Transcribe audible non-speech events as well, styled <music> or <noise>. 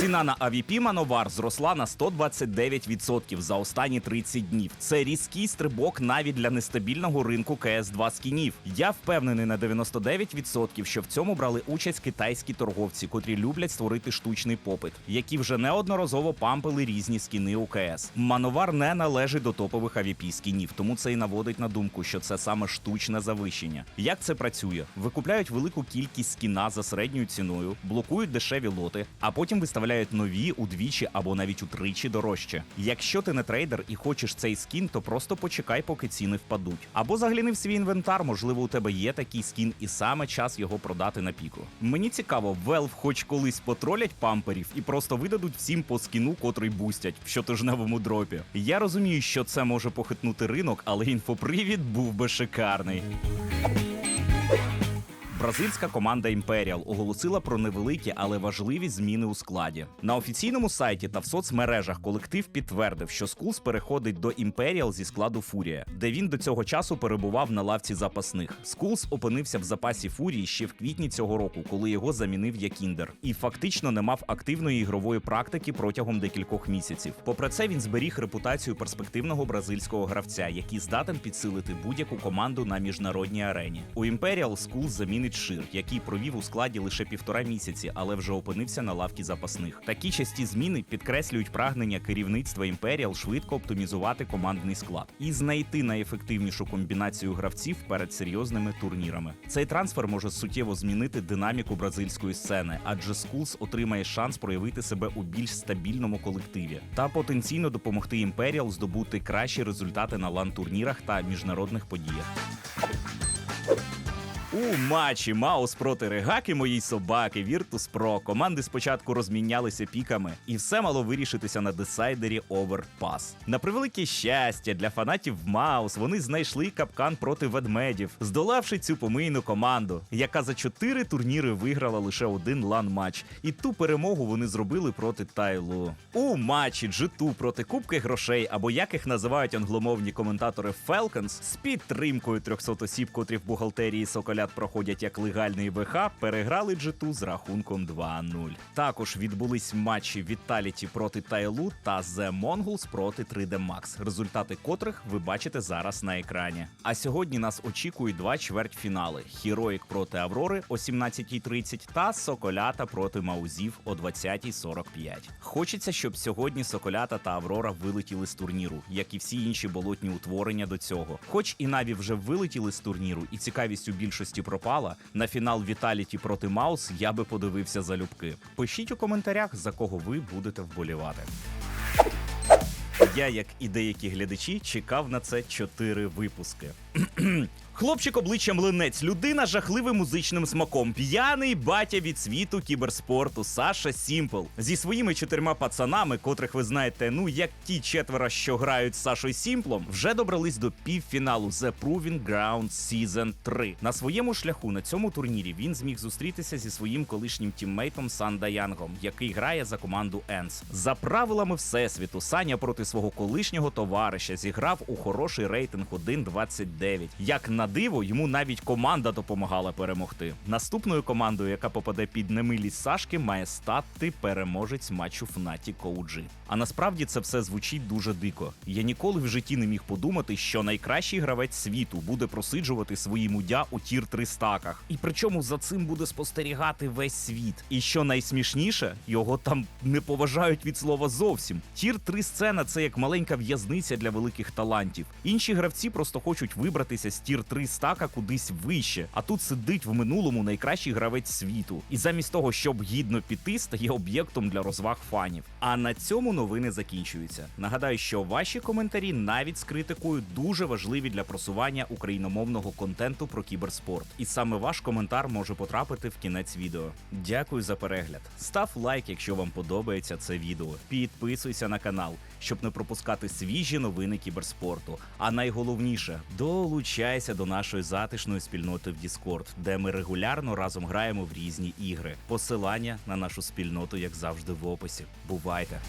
Ціна на AVP Мановар зросла на 129% за останні 30 днів. Це різкий стрибок навіть для нестабільного ринку КС2 скінів. Я впевнений на 99%, що в цьому брали участь китайські торговці, котрі люблять створити штучний попит, які вже неодноразово пампили різні скіни у КС. Мановар не належить до топових AVP скінів, тому це і наводить на думку, що це саме штучне завищення. Як це працює? Викупляють велику кількість скіна за середньою ціною, блокують дешеві лоти, а потім виставляють нові удвічі або навіть утричі дорожче. Якщо ти не трейдер і хочеш цей скін, то просто почекай, поки ціни впадуть. Або загляни в свій інвентар, можливо, у тебе є такий скін, і саме час його продати на піку. Мені цікаво, Valve хоч колись потролять памперів і просто видадуть всім по скіну, котрий бустять в щотижневому дропі. Я розумію, що це може похитнути ринок, але інфопривід був би шикарний. Бразильська команда Imperial оголосила про невеликі, але важливі зміни у складі. На офіційному сайті та в соцмережах колектив підтвердив, що Скулс переходить до Imperial зі складу Фурія, де він до цього часу перебував на лавці запасних. Скулс опинився в запасі Фурії ще в квітні цього року, коли його замінив Якіндер, і фактично не мав активної ігрової практики протягом декількох місяців. Попри це, він зберіг репутацію перспективного бразильського гравця, який здатен підсилити будь-яку команду на міжнародній арені. У Imperial Скулс замінить Шир, який провів у складі лише півтора місяці, але вже опинився на лавці запасних. Такі часті зміни підкреслюють прагнення керівництва Imperial швидко оптимізувати командний склад і знайти найефективнішу комбінацію гравців перед серйозними турнірами. Цей трансфер може суттєво змінити динаміку бразильської сцени, адже Скулс отримає шанс проявити себе у більш стабільному колективі та потенційно допомогти Imperial здобути кращі результати на лан-турнірах та міжнародних подіях. У матчі Маус проти Регаки моїй собаки Virtus Pro команди спочатку розмінялися піками, і все мало вирішитися на десайдері Overpass. На превелике щастя для фанатів Маус вони знайшли капкан проти ведмедів, здолавши цю помийну команду, яка за чотири турніри виграла лише один лан-матч. І ту перемогу вони зробили проти Тайлу. У матчі G2 проти Кубки грошей, або як їх називають англомовні коментатори Falcons, з підтримкою 300 осіб, котрі в бухгалтерії Соколят проходять як легальний ВХ, переграли G2 з рахунком 2-0. Також відбулись матчі Vitality проти Тайлу та The Mongols проти 3D Max, результати котрих ви бачите зараз на екрані. А сьогодні нас очікують два чвертьфінали: Heroic проти Аврори о 17.30 та Соколята проти Маузів о 20.45. Хочеться, щоб сьогодні Соколята та Аврора вилетіли з турніру, як і всі інші болотні утворення до цього. Хоч і Наві вже вилетіли з турніру, і цікавість у більшості пропала, на фінал Віталіті проти Маус я би подивився залюбки. Пишіть у коментарях, за кого ви будете вболівати. Я, як і деякі глядачі, чекав на це чотири випуски. <clears throat> Хлопчик обличчям линець, людина жахливим музичним смаком, п'яний батя від світу кіберспорту Саша Сімпл зі своїми чотирма пацанами, котрих ви знаєте, ну як ті четверо, що грають з Сашою Сімплом, вже добрались до півфіналу The Proving Ground Season 3. На своєму шляху на цьому турнірі він зміг зустрітися зі своїм колишнім тіммейтом Санда Янгом, який грає за команду Енс. За правилами всесвіту, Саня проти свого колишнього товариша зіграв у хороший рейтинг 1.29. Як на диво, йому навіть команда допомагала перемогти. Наступною командою, яка попаде під немилість Сашки, має стати переможець матчу Fnatic OG. А насправді це все звучить дуже дико. Я ніколи в житті не міг подумати, що найкращий гравець світу буде просиджувати свої мудя у тір 3 стаках. І причому за цим буде спостерігати весь світ. І що найсмішніше, його там не поважають від слова зовсім. Тір 3 сцена це як маленька в'язниця для великих талантів. Інші гравці просто хочуть вибратися з тір 3 стака кудись вище. А тут сидить в минулому найкращий гравець світу. І замість того, щоб гідно піти, стає об'єктом для розваг фанів. А на цьому новини закінчуються. Нагадаю, що ваші коментарі навіть з критикою дуже важливі для просування україномовного контенту про кіберспорт. І саме ваш коментар може потрапити в кінець відео. Дякую за перегляд. Став лайк, якщо вам подобається це відео. Підписуйся на канал, щоб не пропускати свіжі новини кіберспорту. А найголовніше долучайся до нашої затишної спільноти в Discord, де ми регулярно разом граємо в різні ігри. Посилання на нашу спільноту, як завжди, в описі. Бувайте!